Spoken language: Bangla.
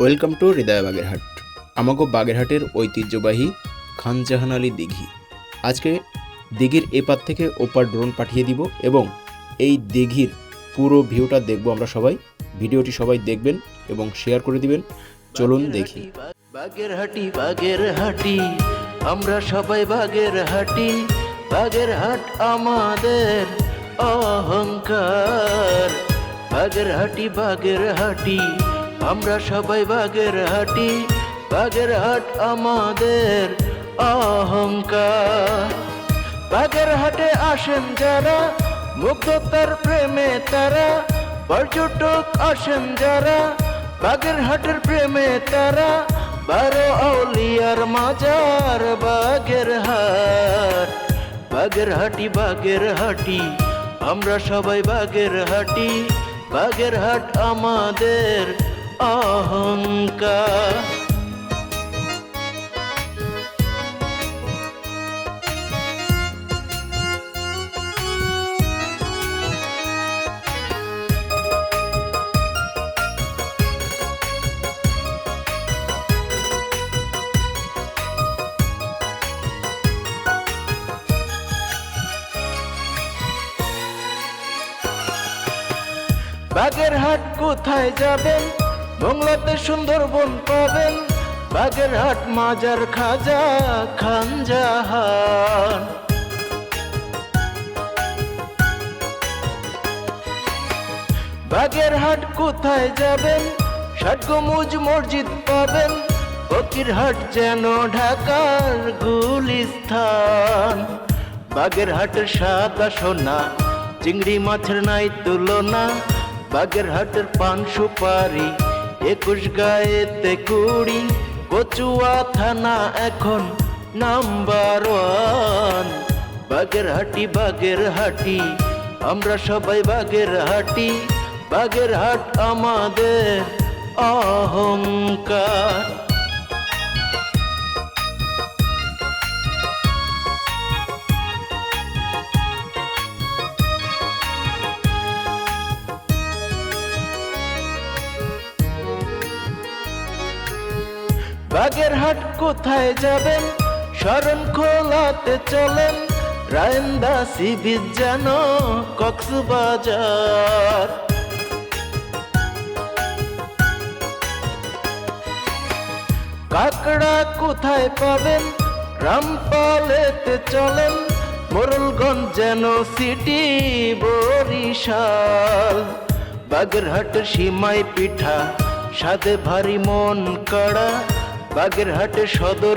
ওয়েলকাম টু হৃদয় বাগেরহাট। আমাকে বাগেরহাটের ঐতিহ্যবাহী খানজাহান আলী দিঘি। আজকে দিঘির এপার থেকে ওপার ড্রোন পাঠিয়ে দিব এবং এই দিঘির পুরো ভিউটা দেখব আমরা সবাই। ভিডিওটি সবাই দেখবেন এবং শেয়ার করে দিবেন। চলুন দেখি। বাগের হাটি বাগের হাটি আমরা সবাই বাগের হাটি বাগের হাট আমাদের অহংকার। বাগের হাটি বাগের হাটি আমরা সবাই বাগের হাটি, বাগের হাট আমাদের অহংকার বাগের হাটে আসেন যারা, মুগ্ধতার প্রেমে তারা পর্যটক আসেন যারা, বাগের হাটের প্রেমে তারা, বারো আউলিয়ার মাজার বাগের হাট। বাগের হাটি বাগের হাটি, আমরা সবাই বাগের হাটি, বাগের হাট আমাদের অহংকার। বাগেরহাট কোথায় যাবেন? বাংলাতে সুন্দরবন পাবেন, বাগেরহাট, মাজার, খাজা, খানজাহান। বাগেরহাট কোথায় যাবেন? ষাটগমুজ মসজিদ পাবেন, ফকিরহাট যেন ঢাকার গুলিস্থান। বাগেরহাটের সাদা সোনা, চিংড়ি মাছের নাই তুলনা, বাগেরহাটের পান সুপারি একুশ গায়েতে কুড়ি, কচুয়া থানা এখন নাম্বার ওয়ান। বাগের হাটি বাগের হাটি আমরা সবাই বাগের হাটি বাগের হাট আমাদের অহংকার। বাগেরহাট কোথায় যাবেন? শরণ খোলাতে চলেন, রায়ন্দা সি বিচ যেন কক্সবাজার। কাকড়া কোথায় পাবেন? রামপালেতে চলেন, মোরলগঞ্জ যেন সিটি বরিশাল। বাগেরহাটের সীমাই পিঠা সাদে ভারী মন কড়া বাগেরহাটের সদর